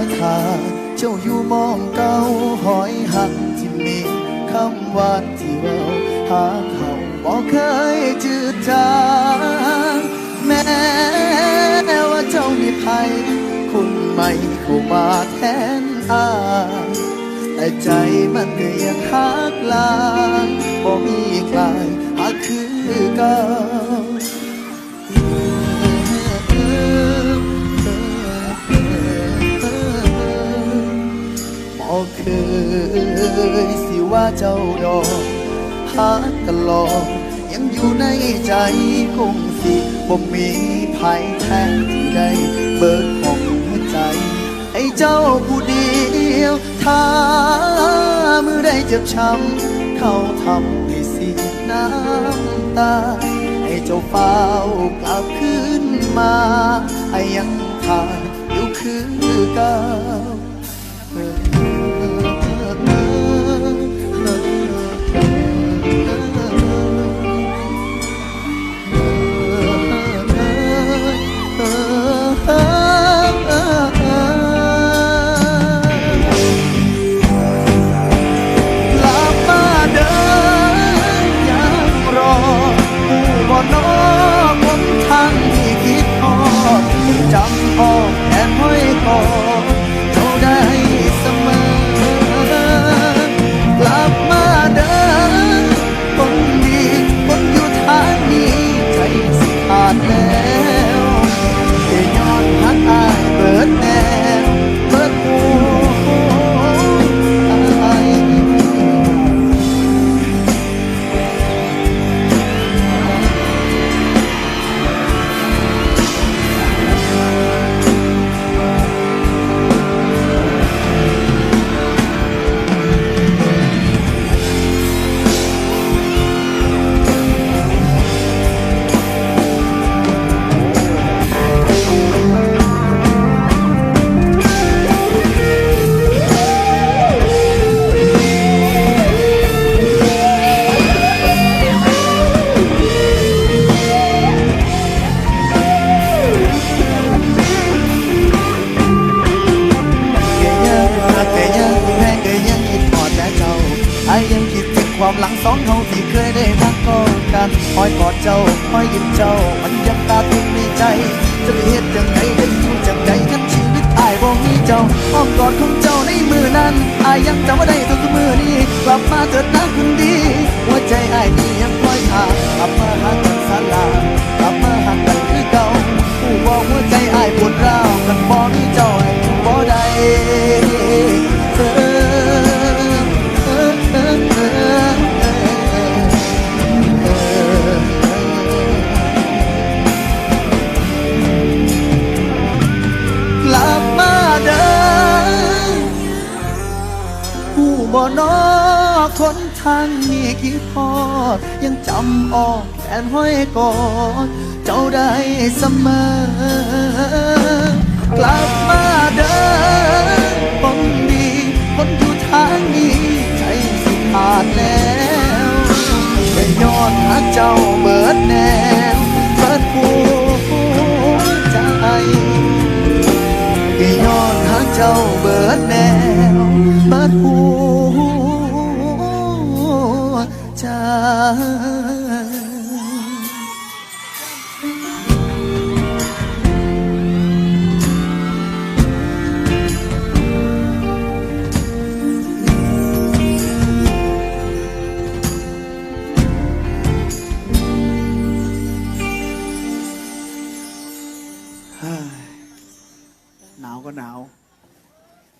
อยทาเจ้าอยู่มองเก่าหอยหักที่มีคำหวาที่เราหาเขาบอกเคยจืดจางแม้ว่าเจ้ามีภัยคุณไม่เข้ามาแทนอาแต่ใจมันก็ยังหักลายบ่มีคลายหากคือเก่า เคยสิว่าเจ้าดอกหาตลอดยังอยู่ในใจคงสิบ่มีภัยแทนที่ใดเบิดของหัวใจให้เจ้าผู้เดียวถ้ามือได้เจ็บช้ำเขาทำให้เสียน้ำตาให้เจ้าเฝ้ากลับคืนมาให้ยังขาดอยู่คือเก่า ความหลังสองเฮาที่เคยได้รักกอดกันคอยกอดเจ้าคอยยิ้มเจ้า มันยังตาตึงในใจ จะเหตุจังไงเป็นผู้จังใดกันชีวิตอายบ่มีเจ้าอ้อมกอดของเจ้าในมือนั้นอายยังจำว่าได้ บ่นอคนทางนี้คิดพอด ยังจำออกแขนห้อยกอด เจ้าได้เสมอกลับมาเดินคนดีคนอยู่ทางนี้ ใจสิขาดแล้วแต่ย้อนหาเจ้าเบิดแนวเบิดหัวใจก็ย้อนหาเจ้าเบิดแนวเบิดหัว จหนา